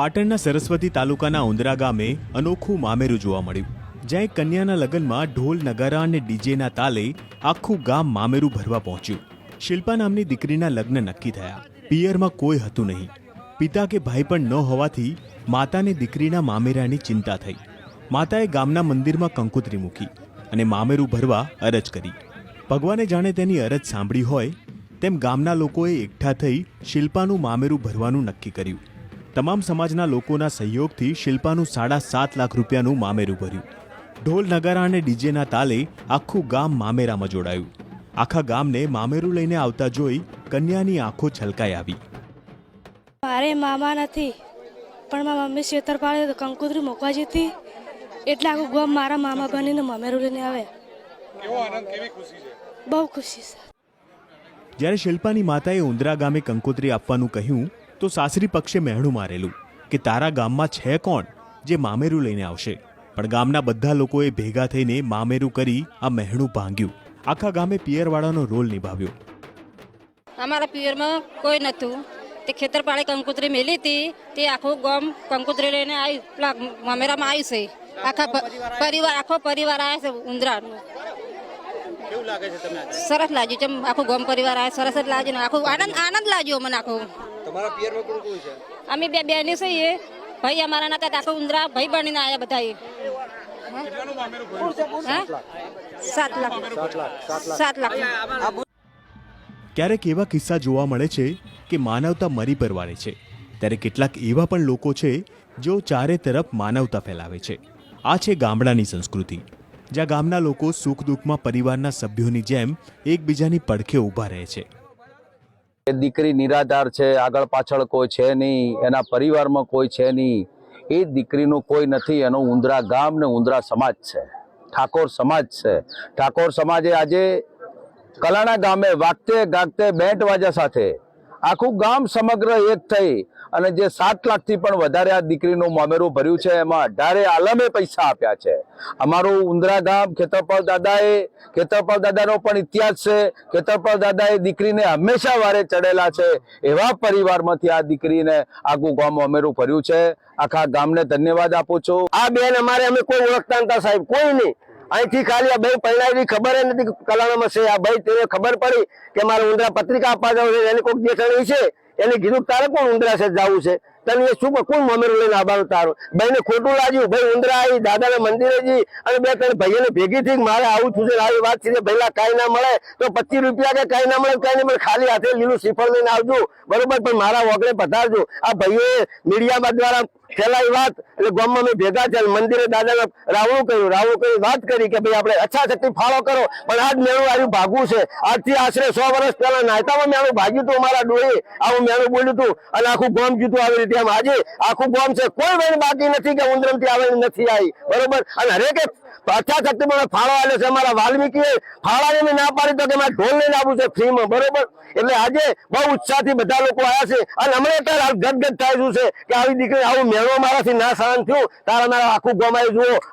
પાટણના સરસ્વતી તાલુકાના ઉંદરા ગામે અનોખું મામેરું જોવા મળ્યું, જ્યાં એક કન્યાના લગ્નમાં ઢોલ, નગારા અને ડીજેના તાલે આખું ગામ મામેરું ભરવા પહોંચ્યું. શિલ્પા નામની દીકરીના લગ્ન નક્કી થયા. પિયરમાં કોઈ હતું નહીં. પિતા કે ભાઈ પણ ન હોવાથી માતાને દીકરીના મામેરાની ચિંતા થઈ. માતાએ ગામના મંદિરમાં કંકોત્રી મૂકી અને મામેરું ભરવા અરજ કરી. ભગવાને જાણે તેની અરજ સાંભળી હોય તેમ ગામના લોકોએ એકઠા થઈ શિલ્પાનું મામેરું ભરવાનું નક્કી કર્યું. તમામ સમાજના લોકોના સહયોગથી શિલ્પાનું સાડા સાત લાખ રૂપિયાનું મામેરું ભર્યું. ઢોલ નગારા અને ડીજેના તાલે આખું ગામ મામેરામાં જોડાયું. આખા ગામને મામેરું લઈને આવતા જોઈ કન્યાની આંખો છલકાઈ આવી. મારે મામા નથી પણ મારા મમ્મી શેતર પાડે તો કંકુતરી મૂકવા જતી. એટલે આખું ગામ મારા મામા બનીને મામેરું લઈને આવે. કેવો આનંદ કેવી ખુશી છે? બહુ ખુશી છે. જ્યારે શિલ્પાની માતાએ ઉંદરા ગામે કંકોત્રી આપવાનું કહ્યું તો સાસરી પક્ષે મહેણું મારેલું કે તારા ગામમાં છે કોણ જે મામેરું લઈને આવશે? પણ ગામના બધા લોકોએ ભેગા થઈને મામેરું કરી આ મહેણું ભાંગ્યું. આખા ગામે પિયરવાળાનો રોલ નિભાવ્યો. અમારા પિયરમાં કોઈ નહોતું. તે ખેતર પાડે કંકુતરી મેલી હતી. તે આખું ગામ કંકુતરી લઈને આવી મામેરામાં આવી છે. આખા પરિવાર, આખો પરિવાર આવ્યા છે ઉંદરાનું કેવું લાગે છે તમને સરસ લાગ્યું છે આખું ગામ પરિવાર આવ્યો સરસ જ લાગ્યું ને આખું આનંદ આનંદ લાગ્યો મને આખું. તમારા પિયરમાં કોણ કોણ છે? અમે બે બેની છીએ ભાઈ અમારા નતા કાકા ઉંદરા ભાઈ બનીને આયા બધા સાત લાખ. સાત લાખ ક્યારેક એવા કિસ્સા જોવા મળે છે કે માનવતા મરી પરવાની છે. ત્યારે કેટલાક એવા પણ લોકો છે જેઓ ચારે તરફ માનવતા ફેલાવે છે. આ છે ગામડાની સંસ્કૃતિ. જ્યાં ગામના લોકો સુખ દુઃખમાં પરિવારના સભ્યોની જેમ એકબીજાની પડખે ઊભા રહે છે. દીકરી નિરાધાર છે, આગળ પાછળ કોઈ છે નહીં, એના પરિવારમાં કોઈ છે નહીં. એ દીકરીનું કોઈ નથી, એનો ઉંદરા ગામ ને ઉંદરા સમાજ છે. ઠાકોર સમાજ છે. ઠાકોર સમાજે આજે કલાણા ગામે વાગતે ગાગતે બેન્ટ વાજા સાથે આખું ગામ સમગ્ર એક થઈ અને જે સાત લાખથી પણ વધારે આ દીકરીનું મામેરું ભર્યું છે, એમાં અઢારે આલમે પૈસા આપ્યા છે. અમારું ઉંદરા ગામ ખેતરપાલ દાદાએ, ખેતરપાલ દાદાનો પણ ઇતિહાસ છે. ખેતરપાલ દાદાએ દીકરીને હંમેશા વારે ચડેલા છે. એવા પરિવારમાંથી આ દીકરીને આખું ગામ અમેરું ભર્યું છે. આખા ગામને ધન્યવાદ આપું છું. આ બેન અમારે અમે કોઈ ઓળખતા નતા સાહેબ, કોઈ નહીં. અહીંથી ખાલી આ ભાઈ પહેલાવી ખબર જ નથી કલાણામાં છે. આ ભાઈ તેને ખબર પડી કે મારે ઉંદરા પત્રિકા આપવા જવું છે. એને કોઈક દેખાણી છે. એને કીધું તારે કોણ ઉંદરા છે જવું છે? તને એ શું કોણ મમેરું લઈને આવવાનું તારું? ભાઈને ખોટું લાગ્યું. ભાઈ ઉંદરા આવી, દાદાના મંદિરે જી અને બે ત્રણ ભાઈઓને ભેગી થઈ મારે આવું છું આવી વાત છે પહેલા કાંઈ ના મળે તો પચીસ રૂપિયા કે કાંઈ ના મળે કાંઈ નહીં મળે, ખાલી હાથે લીલું શ્રીફળ લઈને આવજો. બરોબર? પણ મારા વગડે પધારજો. આ ભાઈઓએ મીડિયા દ્વારા ફેલાઈ વાત, એટલે ગામમાં અમે ભેગા છે મંદિરે દાદાને રાવણું કર્યું, રાવણું કરી વાત કરી કે ભાઈ આપણે અચ્છા શક્તિ ફાળો કરો, પણ આજ મેળું આવ્યું ભાગવું છે. આજથી આશરે સો વર્ષ પહેલા નાયતામાં મેળું ભાગ્યું હતું અમારા ડોહી. આવું મેળું બોલ્યું હતું અને આખું ગામ જીતું આવી રીતે આમ આજે આખું ગામ છે. કોઈ વેણ બાકી નથી કે ઉંદરમથી આવે નથી આવી બરોબર? અને હરેકે અચ્છા શક્તિ મને ફાળો આવ્યો છે. અમારા વાલ્મીકીએ ફાળાને ના પાડી તો કે મારે ઢોલ લઈને આવવું છે ફ્રીમાં બરોબર? એટલે આજે બહુ ઉત્સાહથી બધા લોકો આવ્યા છે. અને હમણાં અત્યારે હાલ ગદગદ થાય છે કે આવી દીકરી આવું મેળો મારાથી ના સહન થયું. તારા મારા આખું ગમાઈ જુઓ.